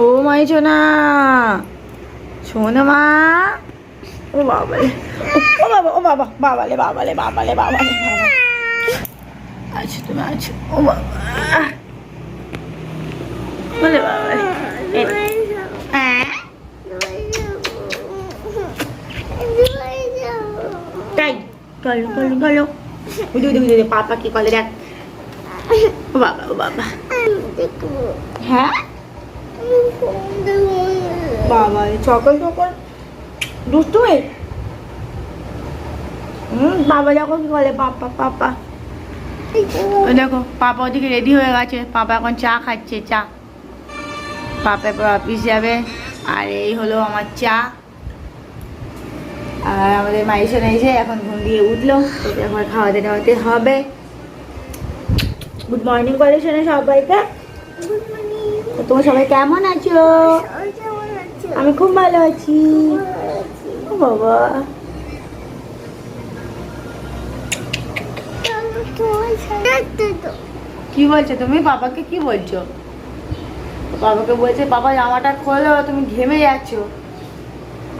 ও মাই সোনা। সোনা মা। ও বাবা ও বাবা ও বাবা বাবালে বাবালে বাবালে বাবালে বাবা আচ্ছা তুমি আছো। ও বাবা। বলে বাবা তাই চলো চলো চলো। উঠে উঠে উঠে পাপা কি করে দেখ। ও বাবা ও বাবা। হ্যাঁ? বাবা রে সকাল সকাল দুষ্টু হুম, বাবা যখন বলে, পাপা পাপা। দেখো, পাপা ওদিকে রেডি হয়ে গেছে। পাপা এখন চা খাচ্ছে, চা। পাপা এবার অফিস যাবে। আর এই হলো আমার চা। আর আমাদের মাইশন এসে এখন ঘুম দিয়ে উঠল। এখন খাওয়াতে টাওয়াতে হবে গুড মর্নিং শোনে সবাইকে? তোমরা সবাই কেমন আছো? আমি খুব ভালো আছি। বাবা। কি বলছো তুমি? বাবাকে কি বলছো? বাবাকে বলছে, বাবা জামাটা খোলো, তুমি ঘেমে যাচ্ছ।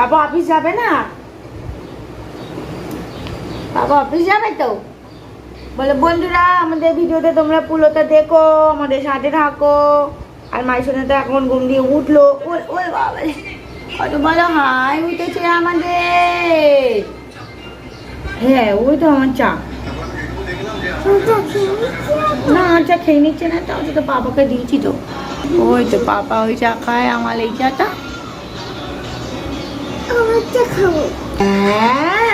বাবা অফিস যাবে না? বাবা অফিস যাবে তো? বলে, বন্ধুরা, আমাদের ভিডিওতে তোমরা পুলোতে দেখো, আমাদের সাথে থাকো। আর মাইসোনে তো এখন ঘুম দিয়ে উঠল। ওই বাবা কত বলো হাই উঠেছে আমাদের। হ্যাঁ ওই তো আমার চা। না চা খেয়ে নিচ্ছে না তাও তো পাপাকে দিয়েছি তো। ওই তো পাপা ওই চা খায় আমার এই চাটা। হ্যাঁ?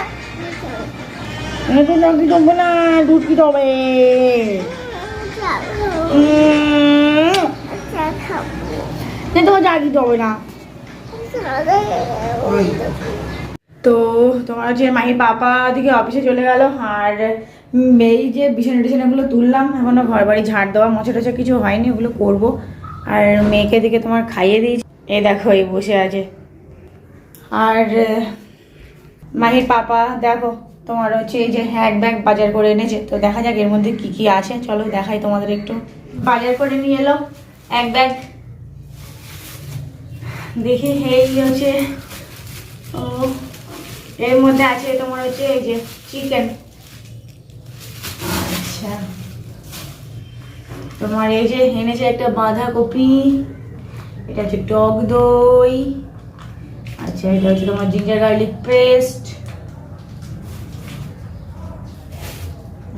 তো চাকরি দেবো না দুধ কি দেবে তোমার চাকরি দেবে না। তো তোমার হচ্ছে মাহির পাপা দিকে অফিসে চলে গেল, আর এই যে বিছানা টিছানাগুলো তুললাম, এখনও ঘর বাড়ি ঝাড় দেওয়া, মোছা টোছা কিছু হয়নি, ওগুলো করব। আর মেয়েকে দিকে তোমার খাইয়ে দিয়েছি। এ দেখো, এই বসে আছে। আর মাহির পাপা, দেখো, তোমার হচ্ছে এই যে হ্যান্ড ব্যাগ বাজার করে এনেছে। তো দেখা যাক এর মধ্যে কি কি আছে। চলো দেখাই তোমাদের একটু। বাজার করে নিয়ে এলো। এক ব্যাগ। দেখি, এই হচ্ছে, ও, এর মধ্যে আছে তোমার হচ্ছে এই যে চিকেন আচ্ছা। তোমার এই যে এনেছে একটা বাঁধাকপি, এটা হচ্ছে টক দই আচ্ছা এটা হচ্ছে তোমার জিঞ্জার গার্লিক পেস্ট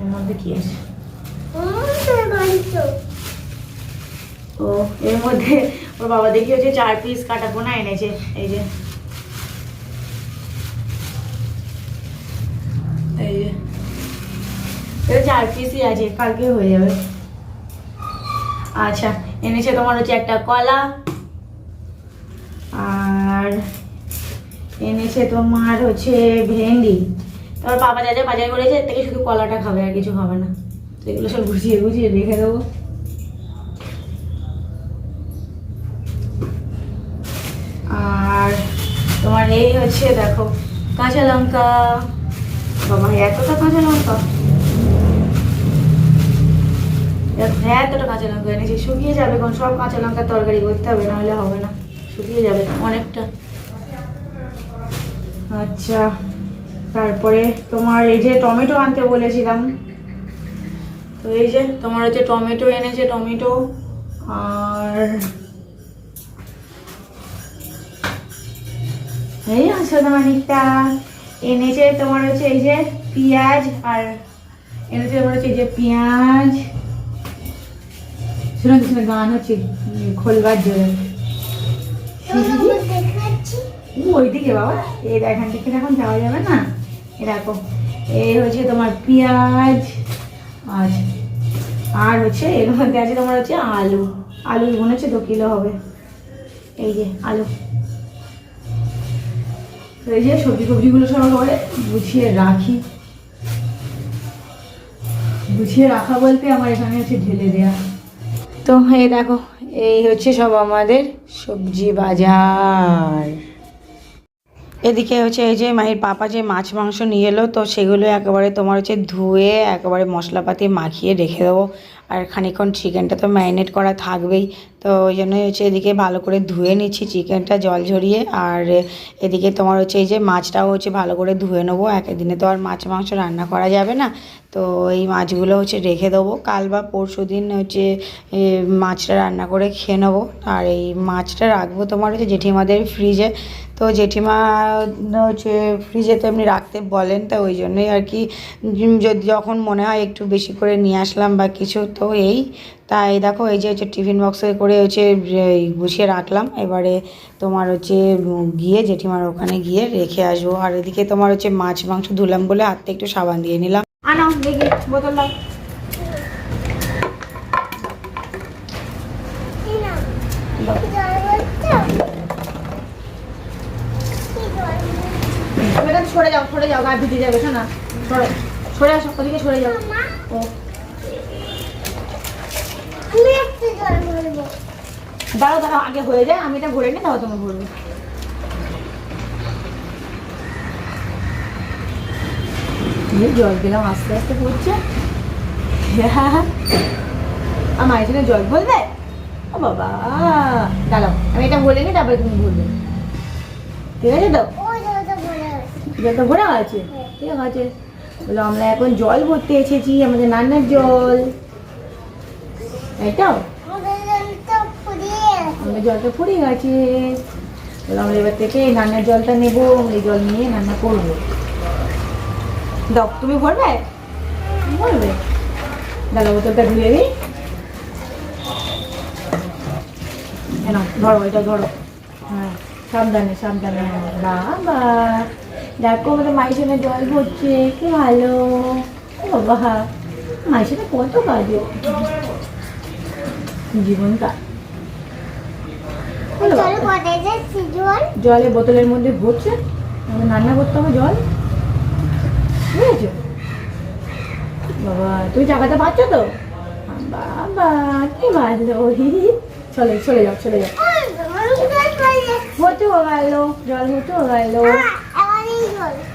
এর মধ্যে কি আছে? ও এর মধ্যে ওর বাবা দেখি হচ্ছে চার পিস কাটা পোনা এনেছে। এই যে। এই যে। চার পিসই আছে, কালকে হয়ে যাবে। আচ্ছা এনেছে তোমার হচ্ছে একটা কলা। আর এনেছে তোমার হচ্ছে ভেন্ডি। তোমার পাপা যা যা বাজার করেছে, এর থেকে শুধু কলাটা খাবে, আর কিছু খাবে না। তো এগুলো সব গুছিয়ে গুছিয়ে রেখে দেবো। তোমার এই হচ্ছে দেখো, কাঁচা লঙ্কা। বাবা, এতটা কাঁচা লঙ্কা? এতটা কাঁচা লঙ্কা এনেছি, শুকিয়ে যাবে কোন সব কাঁচা লঙ্কার তরকারি করতে হবে, নাহলে হবে না, শুকিয়ে যাবে অনেকটা। আচ্ছা তারপরে তোমার এই যে টমেটো আনতে বলেছিলাম, তো এই যে তোমার হচ্ছে টমেটো এনেছে, টমেটো, আর আছে অনেকটা? এনেছে তোমার হচ্ছে এই যে পেঁয়াজ আর এনেছে তোমার হচ্ছে এই যে পেঁয়াজ। শুনে শুনে গান হচ্ছে খোলবার জোরে। ওইদিকে বাবা। এই এখান থেকে এখন যাওয়া যাবে না? এরকম এই হচ্ছে তোমার পেঁয়াজ আচ্ছা আর হচ্ছে, এর মধ্যে আছে তোমার হচ্ছে আলু। আলু মনে হচ্ছে দু কিলো হবে। এই যে, আলু। এই যে সবজি ফবজিগুলো সব করে গুছিয়ে রাখি। গুছিয়ে রাখা বলতে আমার এখানে হচ্ছে ঢেলে দেয়া। তো এই দেখো, এই হচ্ছে সব আমাদের সবজি বাজার। এদিকে হচ্ছে এই যে মায়ের পাপা যে মাছ মাংস নিয়ে এলো, তো সেগুলো একেবারে তোমার হচ্ছে ধুয়ে, একেবারে মশলাপাতি মাখিয়ে রেখে দেবো। আর খানিকক্ষণ চিকেনটা তো ম্যারিনেট করা থাকবেই। তো ওই জন্যই হচ্ছে এদিকে ভালো করে ধুয়ে নিচ্ছি চিকেনটা জল ঝরিয়ে। আর এদিকে তোমার হচ্ছে এই যে মাছটাও হচ্ছে ভালো করে ধুয়ে নেব। একদিনে তো আর মাছ মাংস রান্না করা যাবে না। তো এই মাছগুলো হচ্ছে রেখে দেবো। কাল বা পরশু দিন হচ্ছে মাছটা রান্না করে খেয়ে নেব। আর এই মাছটা রাখব তোমার হচ্ছে জেঠিমাদের ফ্রিজে তো জেঠিমা হচ্ছে ফ্রিজে তো এমনি রাখতে বলেন, তা ওই জন্যই আর কি। যদি যখন মনে হয় একটু বেশি করে নিয়ে আসলাম বা কিছু, তো এই তাই দেখো, এই যে হচ্ছে টিফিন বক্সে করে হচ্ছে গুছিয়ে রাখলাম। এবারে তোমার হচ্ছে গিয়ে জেঠিমার ওখানে গিয়ে রেখে আসব। আর এদিকে তোমার হচ্ছে মাছ মাংস ধুলাম বলে হাতে একটু সাবান দিয়ে নিলাম। আনো, দেখি, বোতল সরে যাও সরে যাও, গা ভিজে যাবে না সরে সরে আসো, ওদিকে সরে যাও। ও। দাঁড়াও দাঁড়াও আগে হয়ে যায় আমি এটা ভরে নিই তাও তুমি ভরবে। জল দিলাম আস্তে আস্তে পড়ছে আমার এখানে জল বলবে ও বাবা দাঁড়াও আমি এটা বলে নিই তারপরে তুমি বলবে ঠিক আছে তো? জলটা ভরা আছে ঠিক আছে। বলো আমরা এখন জল ভরতে এসেছি আমাদের রান্নার জল। তাই তো? আমাদের জলটা পড়ে গেছে। আমরা এবার থেকে এই রান্নার জলটা নেব, এই জল নিয়ে রান্না করব দাও, তুমি ভরবে? ভরবে। দাদা, বোতলটা ধুয়ে দিই। ধরো, এটা ধরো। হ্যাঁ সাবধানে সাবধানে, বাবা। দেখো, আমাদের মাইসনে জল ভরছে, কি ভালো। বাবা, মাইসনে কত কাজে জীবনটা। জলে বোতলের মধ্যে ভরছে রান্না করতে হবে জল। বুঝেছ? বাবা তুমি টাকাটা পাচ্ছ তো? বাবা কি ভালো চলে চলে যাও চলে যাও। হতে গেল জল হতে গেল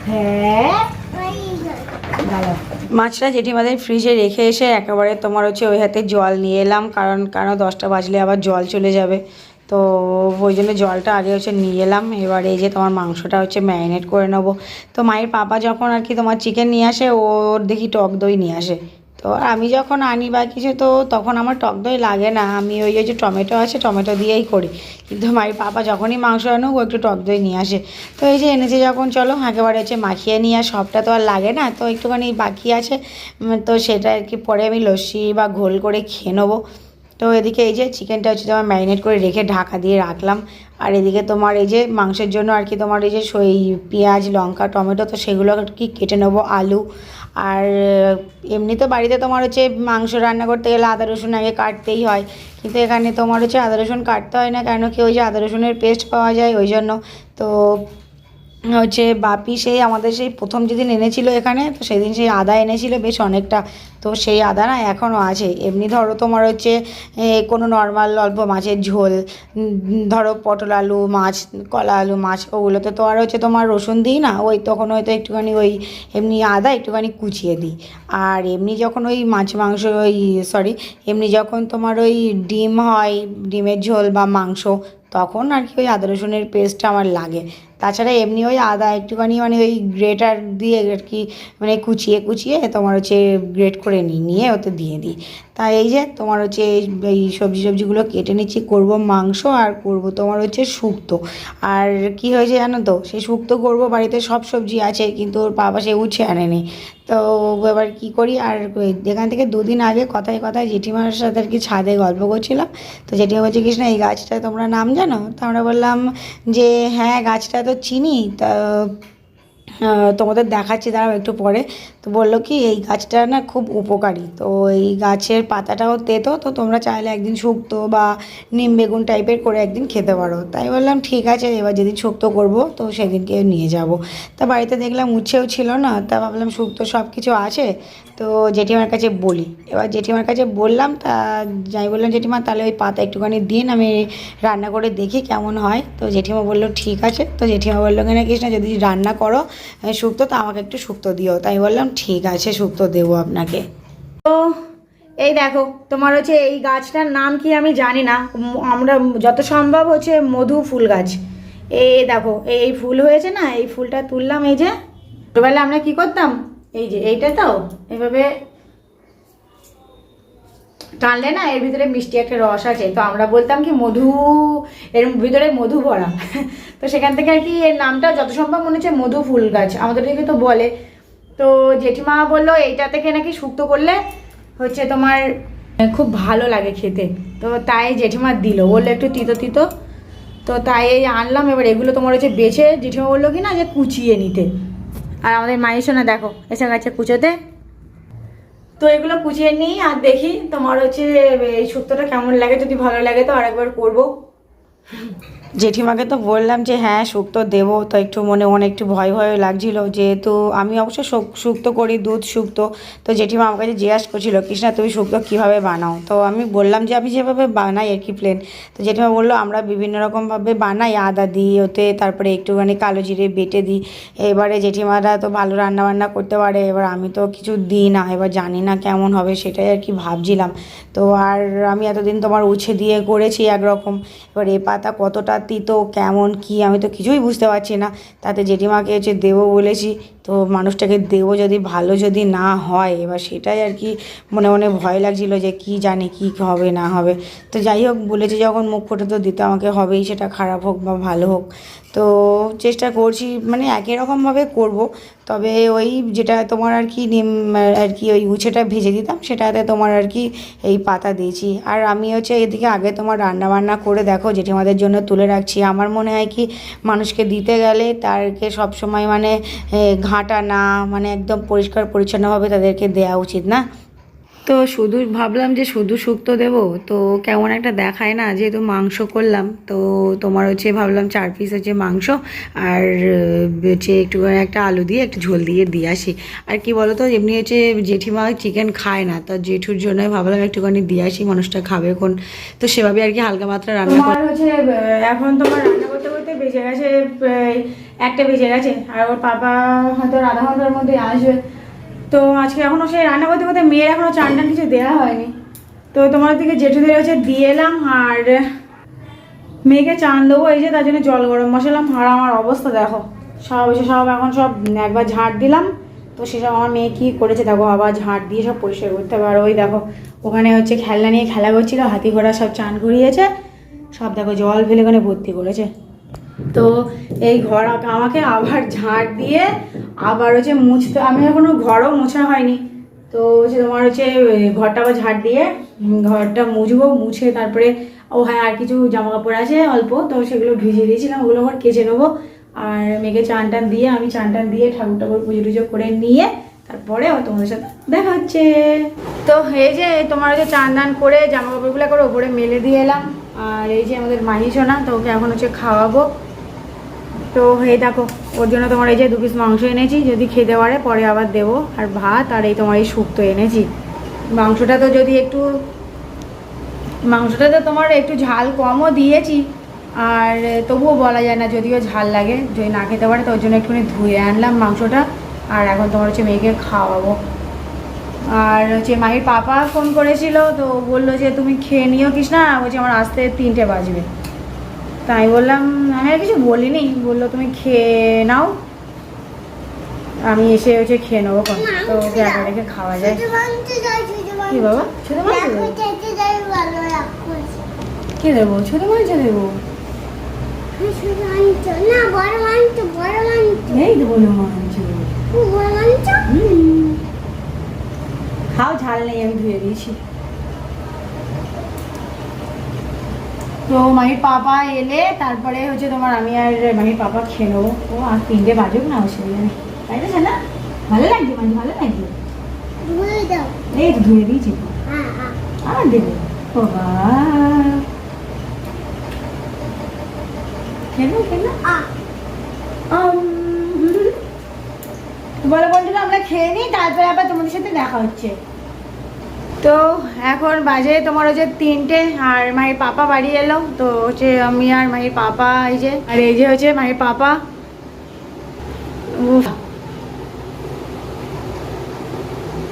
হ্যাঁ দাঁড়াও। মাছটা জেঠিমাদের ফ্রিজে রেখে এসে একেবারে তোমার হচ্ছে ওই হাতে জল নিয়ে এলাম কারণ কারণ দশটা বাজলে আবার জল চলে যাবে? তো ওই জন্য জলটা আগে হচ্ছে নিয়ে এলাম। এবারে এই যে তোমার মাংসটা হচ্ছে ম্যারিনেট করে নেব। তো মায়ের পাপা যখন আর কি তোমার চিকেন নিয়ে আসে ওর দেখি টক দই নিয়ে আসে। তো আমি যখন আনি বা কিছু, তো তখন আমার টক দই লাগে না। আমি ওই যে টমেটো আছে, টমেটো দিয়েই করি। কিন্তু মায়ের পাপা যখনই মাংস আনো ও একটু টক দই নিয়ে আসে। তো এই যে এনেছে যখন, চলো একেবারে হচ্ছে মাখিয়ে নিয়ে আর সবটা তো আর লাগে না। তো একটুখানি বাকি আছে। তো সেটা আর কি পরে আমি লস্যি বা ঘোল করে খেয়ে নেব। তো এদিকে এই যে চিকেনটা হচ্ছে তোমার ম্যারিনেট করে রেখে ঢাকা দিয়ে রাখলাম। আর এদিকে তোমার এই যে মাংসের জন্য আর কি তোমার এই যে সই, পেঁয়াজ, লঙ্কা, টমেটো, তো সেগুলো আর কি কেটে নেব আলু। আর এমনি তো বাড়িতে তোমার হচ্ছে মাংস রান্না করতে গেলে আদা, রসুন আগে কাটতেই হয়। কিন্তু এখানে তোমার হচ্ছে আদা, রসুন কাটতে হয় না, কেন কি ওই যে আদা, রসুনের পেস্ট পাওয়া যায় ওই জন্য। তো হচ্ছে বাপি সেই আমাদের সেই প্রথম যেদিন এনেছিল এখানে, তো সেদিন সেই আদা এনেছিল বেশ অনেকটা। তো সেই আদা না এখনও আছে। এমনি ধরো তোমার হচ্ছে কোনো নর্মাল অল্প মাছের ঝোল ধরো পটল আলু, মাছ, কলা আলু, মাছ, ওগুলোতে তো আর হচ্ছে তোমার রসুন দিই না, ওই তখন হয়তো একটুখানি ওই এমনি আদা একটুখানি কুচিয়ে দিই। আর এমনি যখন ওই মাছ মাংস ওই সরি এমনি যখন তোমার ওই ডিম হয়, ডিমের ঝোল বা মাংস, তখন আর কি ওই আদা রসুনের পেস্টটা আমার লাগে। তাছাড়া এমনি ওই আদা একটুখানি মানে ওই গ্রেটার দিয়ে আর কি মানে কুচিয়ে কুচিয়ে তোমার হচ্ছে গ্রেট করে নিই নিয়ে ওতে দিয়ে দিই। তা এই যে তোমার হচ্ছে এই- সবজি সবজিগুলো কেটে নিচ্ছি, করব মাংস আর করব তোমার হচ্ছে শুক্তো। আর কি হয়েছে জানো তো, সেই শুক্তো করব, বাড়িতে সব সবজি আছে, কিন্তু ওর বাবা সে উচ্ছে আনেনি। তো এবার কি করি, আর যেখান থেকে দুদিন আগে কথায় কথায় জেঠিমার সাথে আর কি ছাদে গল্প করছিলাম, তো জেঠিমা বলছে, কৃষ্ণ, এই গাছটা তোমরা নাম জানো? তো আমরা বললাম যে হ্যাঁ গাছটা তো চিনি, তা তোমাদের দেখাচ্ছি, দাঁড়াও একটু পরে। তো বলল কি, এই গাছটা না খুব উপকারী। তো এই গাছের পাতাটাও তেতো, তো তোমরা চাইলে একদিন শুক্তো বা নিম বেগুন টাইপের করে একদিন খেতে পারো। তাই বললাম, ঠিক আছে, এবার যেদিন শুক্তো করব, তো সেদিনকে নিয়ে যাব। তা বাড়িতে দেখলাম উচ্ছেও ছিল না, তা ভাবলাম শুক্তো সব কিছু আছে। তো জেঠিমার কাছে বলি, এবার জেঠিমার কাছে বললাম, তা যাই বললাম, জেঠিমা, তাহলে ওই পাতা একটুখানি দিন, আমি রান্না করে দেখি কেমন হয়। তো জেঠিমা বলল, ঠিক আছে। তো জেঠিমা বলল, কিনা কৃষ্ণ যদি রান্না করো? শুক্তো তো আমাকে একটু শুক্তো দিও। তাই বললাম, ঠিক আছে শুক্তো দেবো আপনাকে। তো এই দেখো, তোমার হচ্ছে এই গাছটার নাম কি আমি জানি না। আমরা যত সম্ভব হচ্ছে মধু ফুল গাছ। এই দেখো, এই ফুল হয়েছে না, এই ফুলটা তুললাম, এই যে ছোটোবেলায় আমরা কি করতাম? এই যে এইটা তো, এভাবে টানলে না এর ভিতরে মিষ্টি একটা রস আছে। তো আমরা বলতাম কি, মধু, এর ভিতরে মধু ভরা। তো সেখান থেকে আর কি এর নামটা যত সম্ভব মনে হচ্ছে মধু ফুল গাছ। আমাদের দিকে তো বলে। তো জেঠিমা বলল, এইটা থেকে নাকি শুক্তো করলে হচ্ছে তোমার খুব ভালো লাগে খেতে। তো তাই জেঠিমা দিল। বলল একটু তিতো তিতো। তো তাই এই আনলাম। এবার এগুলো তোমার হচ্ছে বেছে, জেঠিমা বলল কি না যে কুচিয়ে নিতে। আর আমাদের মায়ের শোনা দেখো, এসে গেছে কুচোতে। তো এগুলো কুচিয়ে নিই আর দেখি তোমার হচ্ছে এই শুক্তটা কেমন লাগে, যদি ভালো লাগে তো আরেকবার করব। জেঠিমাকে তো বললাম যে হ্যাঁ শুক্তো দেবো। তো একটু মনে মনে একটু ভয় ভয় লাগছিল, যেহেতু আমি অবশ্য শুক- শুক্তো করি, দুধ শুক্তো তো। জেঠিমা আমার কাছে জিজ্ঞাসা করছিল, কৃষ্ণা, তুমি শুক্তো কীভাবে বানাও? তো আমি বললাম যে, আমি যেভাবে বানাই আর কি প্লেন তো জেঠিমা বলল, আমরা বিভিন্ন রকমভাবে বানাই, আদা দিই ওতে, তারপরে একটুখানি কালো জিরে বেটে দিই। এবারে জেঠিমারা তো ভালো রান্না বান্না করতে পারে, এবার আমি তো কিছু দিই না, এবার জানি না কেমন হবে সেটাই আর কি ভাবছিলাম। তো আর আমি এতদিন তোমার উছে দিয়ে করেছি একরকম, এবার এ পাতা কতটা তিতো কেমন কি, আমি তো কিছুই বুঝতে পারছি না। তাতে জেঠিমাকে হচ্ছে দেবো বলেছি, তো মানুষটাকে দেবো যদি ভালো যদি না হয়, এবার সেটাই আর কি মনে মনে ভয় লাগছিল যে কি জানি কি হবে না হবে। তো যাই হোক, বলেছি যখন মুখ ফুটে তো দিতে আমাকে হবেই, সেটা খারাপ হোক বা ভালো হোক। তো চেষ্টা করছি মানে একই রকমভাবে করব। তবে ওই যেটা তোমার আর কি নিম আর কি ওই উছেটা ভেজে দিতাম সেটাতে তোমার আর কি এই পাতা দিয়েছি। আর আমি হচ্ছে এদিকে আগে তোমার রান্না বান্না করে দেখো জেঠিমাদের জন্য তুলে রাখছি। আমার মনে হয় কি মানুষকে দিতে গেলে তারকে সবসময় মানে এ, ঘাঁটা না মানে একদম পরিষ্কার পরিচ্ছন্নভাবে তাদেরকে দেওয়া উচিত না? তো শুধু ভাবলাম যে শুধু শুক্তো দেবো, তো কেমন একটা দেখায় না, যেহেতু মাংস করলাম, তো তোমার হচ্ছে ভাবলাম চার পিস হচ্ছে মাংস আর হচ্ছে একটু একটা আলু দিয়ে একটু ঝোল দিয়ে দিয়ে আসি। আর কি বলো তো এমনি হচ্ছে জেঠিমা চিকেন খায় না, তো জেঠুর জন্য ভাবলাম একটুখানি দিয়ে আসি, মানুষটা খাবে কোন তো সেভাবে আর কি হালকা মাত্রা রান্না হচ্ছে এখন তোমার রান্না করতে করতে বেজে গেছে একটা বেজে গেছে, আর ওর পাপা হয়তো আধা ঘণ্টার মধ্যে আসবে। তো আজকে এখনও সেই রান্না করতে করতে মেয়ের এখনও চান টান কিছু দেওয়া হয়নি। তো তোমার দিকে জেঠুদের হচ্ছে দিয়ে এলাম আর মেয়েকে চান দেবো এই যে, তার জন্য জল গরম বসালাম। আর আমার অবস্থা দেখো, সব এসে সব এখন সব একবার ঝাড় দিলাম। তো সেসব আমার মেয়ে কী করেছে দেখো, আবার ঝাড় দিয়ে সব পরিষ্কার করতে হবে। আর ওই দেখো, ওখানে হচ্ছে খেলনা নিয়ে খেলা করছিল, হাতি ঘোড়া সব চান করিয়েছে। সব দেখো জল ফেলে ওখানে ভর্তি করেছে। তো এই ঘর আমাকে আবার ঝাড় দিয়ে আবার হচ্ছে মুছতে আমি এখনও ঘরও মোছা হয়নি। তো হচ্ছে তোমার হচ্ছে ঘরটা আবার ঝাড় দিয়ে ঘরটা মুছবো, মুছে তারপরে ও হ্যাঁ আর কিছু জামা কাপড় আছে অল্প, তো সেগুলো ভিজিয়ে দিয়েছিলাম, ওগুলো আবার কেচে নেব। আর মেয়েকে চান টান দিয়ে আমি চান টান দিয়ে ঠাকুর ঠাকুর পুজো টুজো করে নিয়ে তারপরে তোমাদের সাথে দেখা হচ্ছে। তো এই যে তোমার হচ্ছে চান টান করে জামা কাপড়গুলো করে ওপরে মেলে দিয়ে এলাম। আর এই যে আমাদের মাহি সোনা তো ওকে এখন হচ্ছে খাওয়াবো। তো এই দেখো, ওর জন্য তোমার এই যে দু পিস মাংস এনেছি, যদি খেতে পারে পরে আবার দেবো। আর ভাত আর এই তোমার এই শুক্তো এনেছি। মাংসটা তো যদি একটু, মাংসটা তো তোমার একটু ঝাল কমও দিয়েছি, আর তবুও বলা যায় না যদিও ঝাল লাগে, যদি না খেতে পারে, তো ওর জন্য একটুখানি ধুয়ে আনলাম মাংসটা, আর এখন তোমার হচ্ছে মেয়েকে খাওয়াবো। আর হচ্ছে মাহির পাপা ফোন করেছিল, তো বলল যে, তুমি খেয়ে নিও কৃষ্ণা। বলছি, আমার আসতে তিনটে বাজবে। তাই বললাম আমি আর কিছু বলিনি। বলল তুমি খেয়ে নাও। আমি এসে হচ্ছে খেয়ে নেব তো ওকে একা রেখে খাওয়া যায়। কি বাবা? ছোটো মাছ দেবো কে দেবো? ছোটো মাছ দেবো। খাও ঝাল নেই আমি ধুয়ে দিয়েছি। তো মামির পাপা এলে তারপরে হচ্ছে তোমার আমি আর মাহির পাপা খেয়ে নেব। ও আর তিনটে বাজুক না অসুবিধা নেই তাই না না ভালো লাগছে মানে ভালো লাগছে? এই ধুয়ে দিয়েছি। তো আর দেবো বাবা। খেলো খেলো বলো বন্ধুরা আমরা খেয়ে নিই তারপরে আবার তোমাদের সাথে দেখা হচ্ছে। তো এখন বাজে তোমার হচ্ছে তিনটে আর মায়ের পাপা বাড়ি এলো। তো হচ্ছে আমি আর মায়ের পাপা এই যে, আর এই যে হচ্ছে মায়ের পাপা।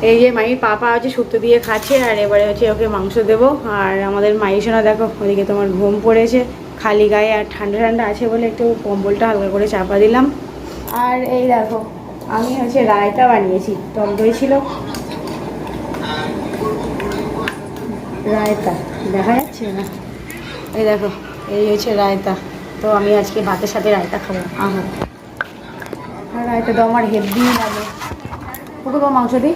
এই যে মায়ের পাপা হচ্ছে শুক্তো দিয়ে খাচ্ছে আর এবারে হচ্ছে ওকে মাংস দেবো। আর আমাদের মাই সোনা দেখো, ওদিকে তোমার ঘুম পড়েছে, খালি গায়ে আর ঠান্ডা ঠান্ডা আছে বলে একটু কম্বলটা হালকা করে চাপা দিলাম। আর এই দেখো, আমি হচ্ছে রায়তা বানিয়েছি টক দই ছিল। রায়তা। দেখা যাচ্ছে না? এই দেখো এই হচ্ছে রায়তা। তো আমি আজকে ভাতের সাথে রায়তা খাব। আহা। আর রায়তা তো আমার হেভি লাগে। কত তো মাংস দিই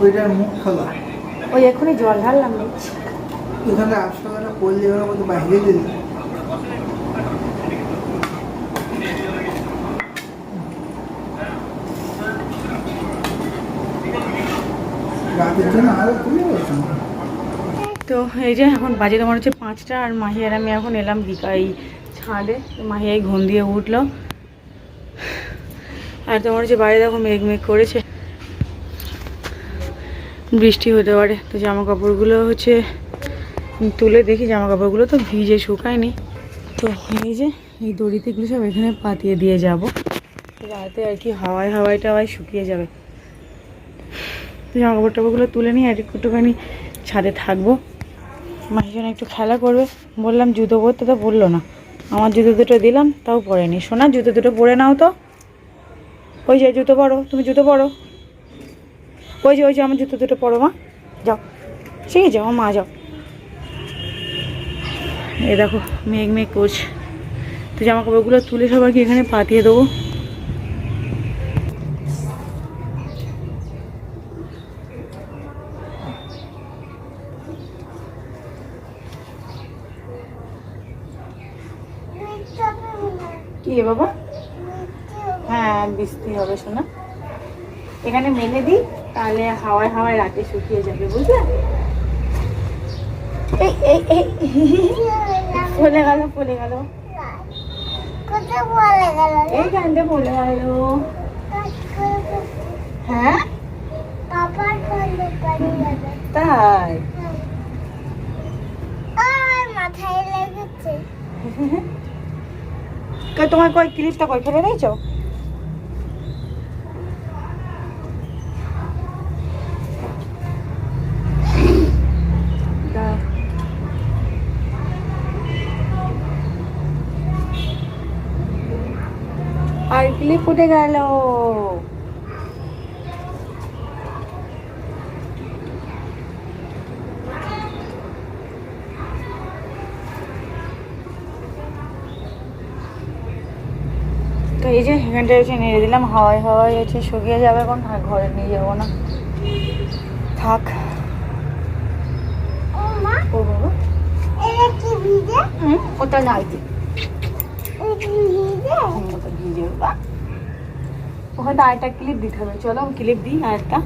ওইটার মুখ খোলা ওই এক্ষুনি জল ঢাললাম এখানে আসলে করলে ওরা মধ্যে বাইরে দিল রাতের জন্য আরও খুলে বলছেন তো এই যে এখন বাজে তোমার হচ্ছে পাঁচটা আর মাহি আর আমি এখন এলাম বিকাই ছাদে। মাহি এই ঘুম দিয়ে উঠল। আর তোমার হচ্ছে বাইরে দেখো মেঘ মেঘ করেছে। বৃষ্টি হতে পারে। তো জামা কাপড়গুলো হচ্ছে তুলে দেখি। জামা কাপড়গুলো তো ভিজে শুকায়নি। তো এই যে এই দড়িতে এগুলো সব এখানে পাতিয়ে দিয়ে যাব। রাতে আর কি হাওয়ায় হাওয়ায় টাওয়ায় শুকিয়ে যাবে। তো জামা কাপড় টাপড়গুলো তুলে নিয়ে আর একটুখানি ছাদে থাকব। মাসির জন্য একটু খেলা করবে। বললাম, জুতো পরতে? তো বলল না। আমার জুতো দুটো দিলাম, তাও পরেনি। সোনা, জুতো দুটো পরে নাও তো। ওই যে, জুতো পরো, তুমি জুতো পরো। ওই যে ওই যে, আমার জুতো দুটো পরো, মা। যাও। ঠিক আছে, আমার মা, যাও। এ দেখো, মেঘ মেঘ করছে। তো জামা কাপড়গুলো তুলে সবাইকে এখানে পাতিয়ে দেবো। রে বাবা? হ্যাঁ বৃষ্টি হবে শোনা। এখানে মেলে দিই তাহলে হাওয়ায় হাওয়ায় রাতে শুকিয়ে যাবে বুঝলে? এই এই এই গেল পলে গেল। গেল এইখানটা পলে গেল। হ্যাঁ? তাই? মাথায় লেগেছে। কই তোমার কই ক্লিপটা কই ফেলে দিয়েছ। আর ক্লিপ উঠে গেল তো এই যে এখানটা হচ্ছে নেড়ে দিলাম হাওয়ায় হাওয়ায় হচ্ছে শুকিয়ে যাবে এখন আর ঘরে নিয়ে যাব না। থাক। ওটা নাইটি ওখানে আরেকটা ক্লিপ দিতে হবে। চলো ক্লিপ দিই আরেকটা।